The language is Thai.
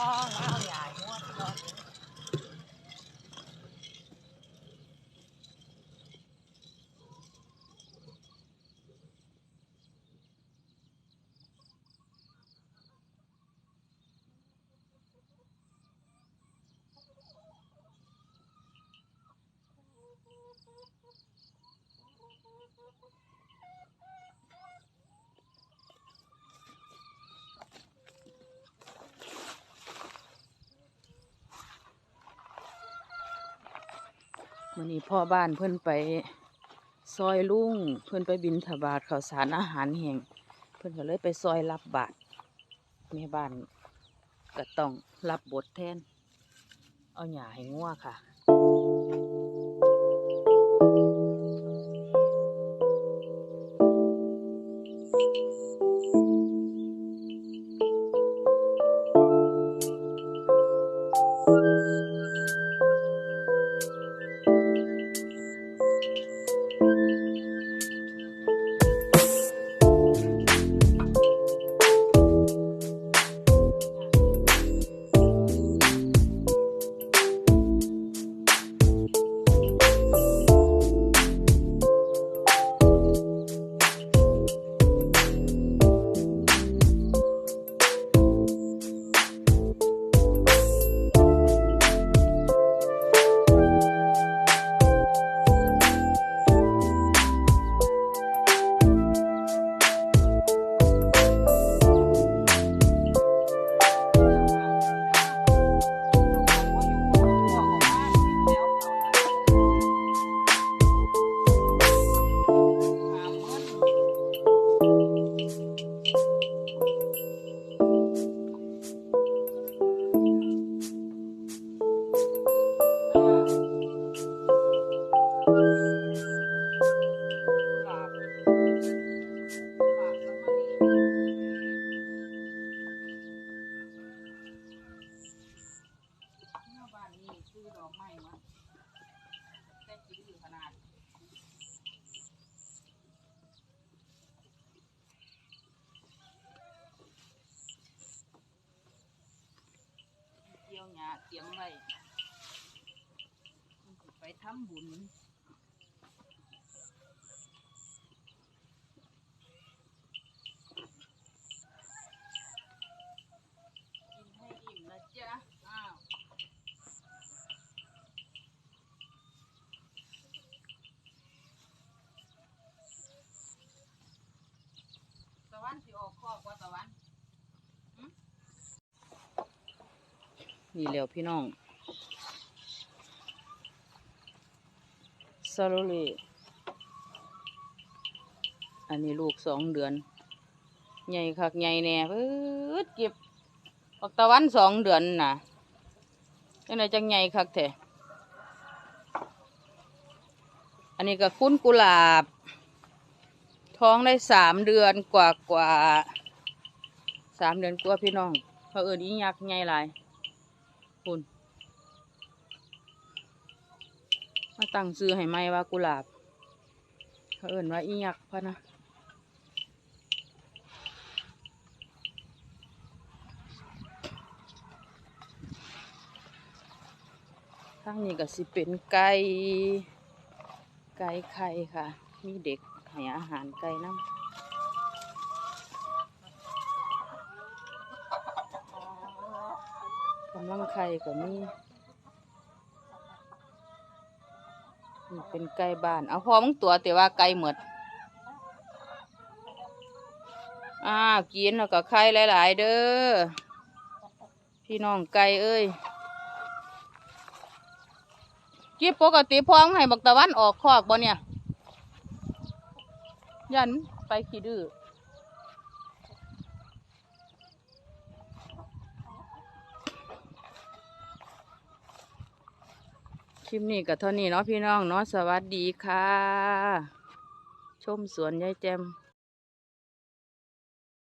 long. ันนี้พ่อบ้านเพิ่อนไปซอยลุงเพิ่อนไปบินถบาทข้าวสารอาหารแห้งเพิ่อนก็เลยไปซอยรับบาทแม่บ้านก็ต้องรับบทแทน เอาหญ้าให้งัวค่ะบ้า ซื้อดอกไม้มาแต่กินอยู่ขนาดเกี่ยวหญ้าเตียมไว้ไปทำบุญกินให้อิ่มนะจ๊ะ อ้าว ตะวันสิออกคอกว่าตะวันหึ นี่แล้วพี่น้องซาโลเลอันนี้ลูกสองเดือน ใหญ่คักใหญ่แน่เพิ่ดเก็บออกตะวันสองเดือนน่ะจังไดจังใหญ่คักแท้อันนี้ก็คุ้นกุหลาบ ท้องได้สามเดือนกว่ากว่าสามเดือนกว่าพี่น้องเขาเอิญอียักษ์ใหญ่หลาย คุณมาตั้งซื้อให้ไหมว่ากุหลาบเขาเอิญว่าอียักพะนะทั้งนี้ก็สิเป็นไก่ไก่ไข่ค่ะ มีเด็กให้อาหารไก่น้ำกำ ลังไข่ก็มีนี่เป็นไก่บ้าน เอาพอมึงตัวแต่ว่าไก่หมดอ้าวกินแล้วก็ไข่หลาย ๆ เด้อ พี่น้องไก่เอ้ยกี่ปกติพ้องให้บักตะวันออกคอกบ่เนี่ย ยันไปขี้ดื้อ คลิปนี้ก็เท่านี้เนาะพี่น้องเนาะสวัสดีค่ะ ชมสวนยายแจม